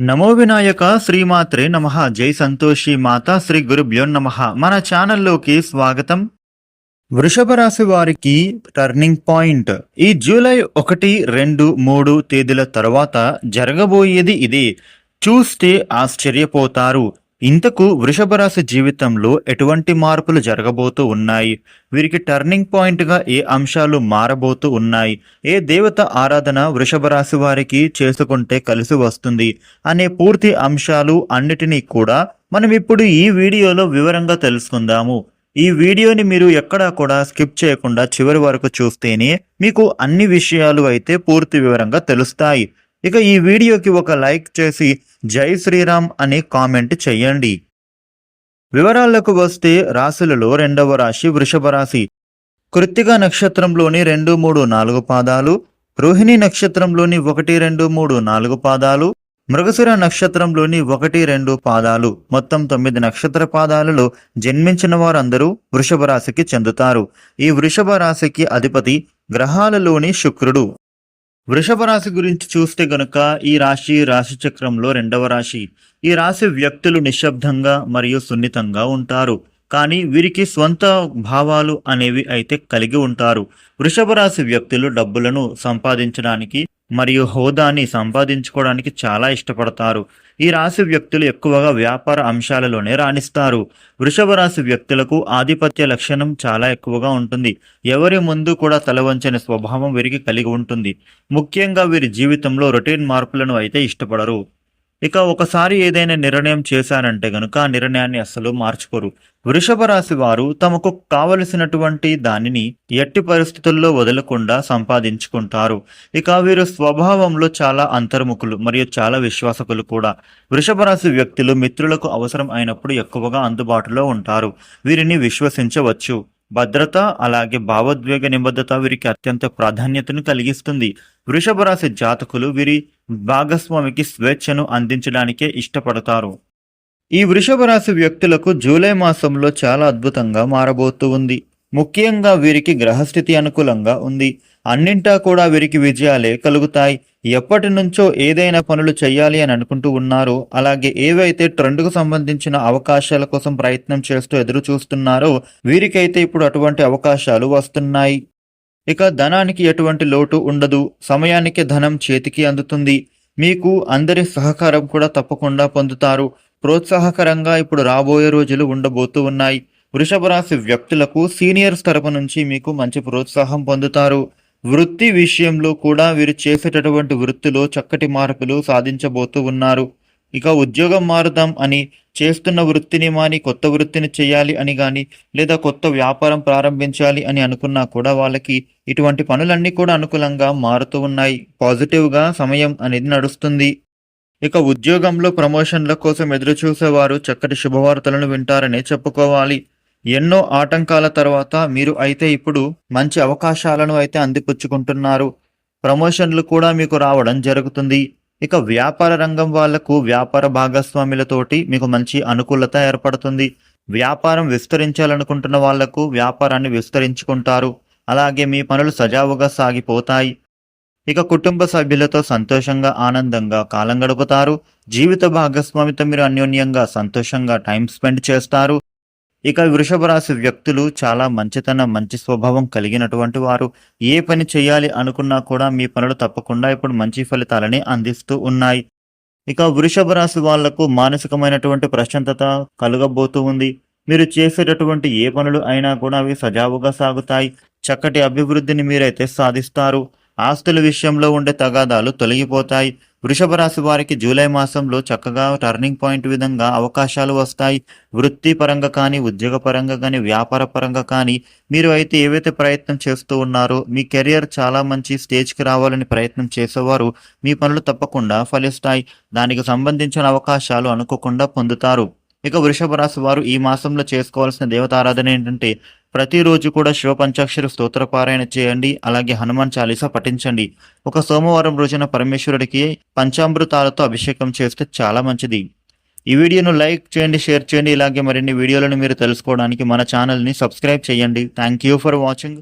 నమో వినాయక శ్రీమాత్రే నమ. జై సంతోషి మాత శ్రీ గురుభ్యో నమ. మన ఛానల్లోకి స్వాగతం. వృషభ రాశి వారికి టర్నింగ్ పాయింట్. ఈ జూలై ఒకటి రెండు మూడు తేదీల తర్వాత జరగబోయేది ఇది. చూస్తే ఆశ్చర్యపోతారు. ఇంతకు వృషభ రాశి జీవితంలో ఎటువంటి మార్పులు జరగబోతూ ఉన్నాయి? వీరికి టర్నింగ్ పాయింట్గా ఏ అంశాలు మారబోతూ ఉన్నాయి? ఏ దేవత ఆరాధన వృషభ రాశి వారికి చేసుకుంటే కలిసి వస్తుంది? అనే పూర్తి అంశాలు అన్నిటినీ కూడా మనం ఇప్పుడు ఈ వీడియోలో వివరంగా తెలుసుకుందాము. ఈ వీడియోని మీరు ఎక్కడా కూడా స్కిప్ చేయకుండా చివరి వరకు చూస్తేనే మీకు అన్ని విషయాలు అయితే పూర్తి వివరంగా తెలుస్తాయి. ఇక ఈ వీడియోకి ఒక లైక్ చేసి జై శ్రీరామ్ అని కామెంట్ చేయండి. వివరాలకు వస్తే రాశులలో రెండవ రాశి వృషభ రాశి. కృత్తిక నక్షత్రంలోని రెండు మూడు నాలుగు పాదాలు రోహిణి నక్షత్రంలోని ఒకటి రెండు మూడు నాలుగు పాదాలు మృగశిర నక్షత్రంలోని ఒకటి రెండు పాదాలు. మొత్తం తొమ్మిది నక్షత్ర పాదాలలో జన్మించిన వారందరూ వృషభ రాశికి చెందుతారు. ఈ వృషభ రాశికి అధిపతి గ్రహాలలోని శుక్రుడు. వృషభ రాశి గురించి చూస్తే గనుక ఈ రాశి రాశి చక్రంలో రెండవ రాశి. ఈ రాశి వ్యక్తులు నిశ్శబ్దంగా మరియు సున్నితంగా ఉంటారు. కానీ వీరికి స్వంత భావాలు అనేవి అయితే కలిగి ఉంటారు. వృషభ రాశి వ్యక్తులు డబ్బులను సంపాదించడానికి మరియు హోదాని సంపాదించుకోవడానికి చాలా ఇష్టపడతారు. ఈ రాశి వ్యక్తులు ఎక్కువగా వ్యాపార అంశాలలోనే రాణిస్తారు. వృషభ రాశి వ్యక్తులకు ఆధిపత్య లక్షణం చాలా ఎక్కువగా ఉంటుంది. ఎవరి ముందు కూడా తలవంచని స్వభావం వీరికి కలిగి ఉంటుంది. ముఖ్యంగా వీరి జీవితంలో రొటీన్ మార్పులను అయితే ఇష్టపడరు. ఇక ఒకసారి ఏదైనా నిర్ణయం చేశారంటే గనుక ఆ నిర్ణయాన్ని అస్సలు మార్చుకోరు. వృషభ రాశి వారు తమకు కావలసినటువంటి దానిని ఎట్టి పరిస్థితుల్లో వదలకుండా సంపాదించుకుంటారు. ఇక వీరు స్వభావంలో చాలా అంతర్ముఖులు మరియు చాలా విశ్వాసకులు కూడా. వృషభ రాశి వ్యక్తులు మిత్రులకు అవసరం అయినప్పుడు ఎక్కువగా అందుబాటులో ఉంటారు. వీరిని విశ్వసించవచ్చు. భద్రత అలాగే భావోద్వేగ నిబద్ధత వీరికి అత్యంత ప్రాధాన్యతను కలిగిస్తుంది. వృషభ రాశి జాతకులు వీరి భాగస్వామికి స్వేచ్ఛను అందించడానికే ఇష్టపడతారు. ఈ వృషభ రాశి వ్యక్తులకు జూలై మాసంలో చాలా అద్భుతంగా మారబోతూ ఉంది. ముఖ్యంగా వీరికి గ్రహస్థితి అనుకూలంగా ఉంది. అన్నింటా కూడా వీరికి విజయాలే కలుగుతాయి. ఎప్పటి నుంచో ఏదైనా పనులు చేయాలి అని అనుకుంటూ ఉన్నారో అలాగే ఏవైతే ట్రెండ్కు సంబంధించిన అవకాశాల కోసం ప్రయత్నం చేస్తూ ఎదురు చూస్తున్నారో వీరికైతే ఇప్పుడు అటువంటి అవకాశాలు వస్తున్నాయి. ఇక ధనానికి ఎటువంటి లోటు ఉండదు సమయానికి ధనం చేతికి అందుతుంది. మీకు అందరి సహకారం కూడా తప్పకుండా పొందుతారు. ప్రోత్సాహకరంగా ఇప్పుడు రాబోయే రోజులు ఉండబోతూ ఉన్నాయి. వృషభ రాశి వ్యక్తులకు సీనియర్స్ తరపు నుంచి మీకు మంచి ప్రోత్సాహం పొందుతారు. వృత్తి విషయంలో కూడా వీరు చేసేటటువంటి వృత్తిలో చక్కటి మార్పులు సాధించబోతూ ఉన్నారు. ఇక ఉద్యోగం మారుదాం అని చేస్తున్న వృత్తిని మాని కొత్త వృత్తిని చేయాలి అని గాని లేదా కొత్త వ్యాపారం ప్రారంభించాలి అని అనుకున్నా కూడా వాళ్ళకి ఇటువంటి పనులన్నీ కూడా అనుకూలంగా మారుతూ ఉన్నాయి. పాజిటివ్గా సమయం అనేది నడుస్తుంది. ఇక ఉద్యోగంలో ప్రమోషన్ల కోసం ఎదురుచూసేవారు చక్కటి శుభవార్తలను వింటారనే చెప్పుకోవాలి. ఎన్నో ఆటంకాల తర్వాత మీరు అయితే ఇప్పుడు మంచి అవకాశాలను అయితే అందిపుచ్చుకుంటున్నారు. ప్రమోషన్లు కూడా మీకు రావడం జరుగుతుంది. ఇక వ్యాపార రంగం వాళ్ళకు వ్యాపార భాగస్వాములతోటి మీకు మంచి అనుకూలత ఏర్పడుతుంది. వ్యాపారం విస్తరించాలనుకుంటున్న వాళ్ళకు వ్యాపారాన్ని విస్తరించుకుంటారు. అలాగే మీ పనులు సజావుగా సాగిపోతాయి. ఇక కుటుంబ సభ్యులతో సంతోషంగా ఆనందంగా కాలం గడుపుతారు. జీవిత భాగస్వామితో మీరు అన్యోన్యంగా సంతోషంగా టైం స్పెండ్ చేస్తారు. ఇక వృషభ రాశి వ్యక్తులు చాలా మంచితనం మంచి స్వభావం కలిగినటువంటి వారు. ఏ పని చేయాలి అనుకున్నా కూడా మీ పనులు తప్పకుండా ఇప్పుడు మంచి ఫలితాలని అందిస్తూ ఉన్నాయి. ఇక వృషభ రాశి వాళ్ళకు మానసికమైనటువంటి ప్రశాంతత కలుగబోతూ ఉంది. మీరు చేసేటటువంటి ఏ పనులు అయినా కూడా అవి సజావుగా సాగుతాయి. చక్కటి అభివృద్ధిని మీరైతే సాధిస్తారు. ఆస్తుల విషయంలో ఉండే తగాదాలు తొలగిపోతాయి. వృషభ రాశి వారికి జూలై మాసంలో చక్కగా టర్నింగ్ పాయింట్ విధంగా అవకాశాలు వస్తాయి. వృత్తి పరంగా కానీ ఉద్యోగ పరంగా కానీ వ్యాపార పరంగా కానీ మీరు అయితే ఏవైతే ప్రయత్నం చేస్తూ ఉన్నారో మీ కెరియర్ చాలా మంచి స్టేజ్కి రావాలని ప్రయత్నం చేసేవారు మీ పనులు తప్పకుండా ఫలిస్తాయి. దానికి సంబంధించిన అవకాశాలు అనుకోకుండా పొందుతారు. ఇక వృషభ రాశి వారు ఈ మాసంలో చేసుకోవాల్సిన దేవతారాధన ఏంటంటే ప్రతిరోజు కూడా శివ పంచాక్షరి స్తోత్ర పారాయణ చేయండి అలాగే హనుమాన్ చాలీసా పఠించండి. ఒక సోమవారం రోజున పరమేశ్వరుడికి పంచామృతాలతో అభిషేకం చేస్తే చాలా మంచిది. ఈ వీడియోను లైక్ చేయండి షేర్ చేయండి ఇలాగే మరిన్ని వీడియోలను మీరు తెలుసుకోవడానికి మన ఛానల్ని సబ్స్క్రైబ్ చేయండి. Thank you for watching.